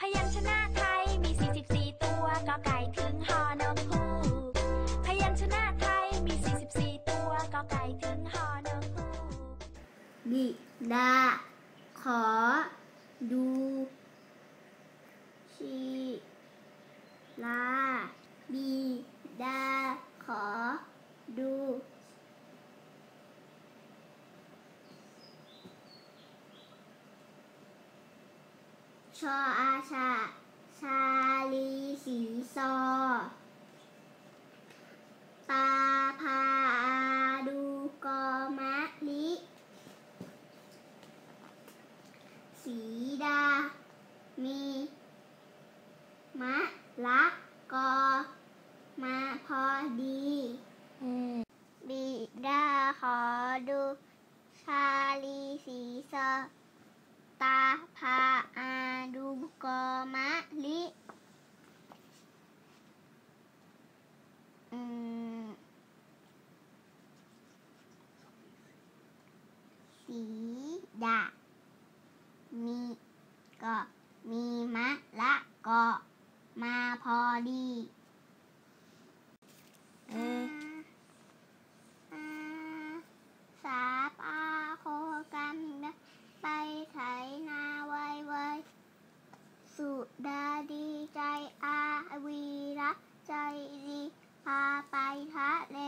พยัญชนะไทยมี 44 ตัวกอไก่ถึงฮอนกฮูกพยัญชนะไทยมี 44 ตัวกอไก่ถึงฮอนกฮูกบิดาขอ ดูชีลาบีดา ขอ ดู ชออาชา ชาลีสีซอปาพาอาดูกอมะลิ สีดา มี มะละกอ มาพอดีบิดาขอดู ชาลีสีซอ ตาพาอาดู กอมะลิอืมสีดา มีก็มีมะละก็มาพอดีเอออาสาปาโคกันนะไปไถนาไวไวสุดาดีใจอาวีระใจดี พาไปทะเล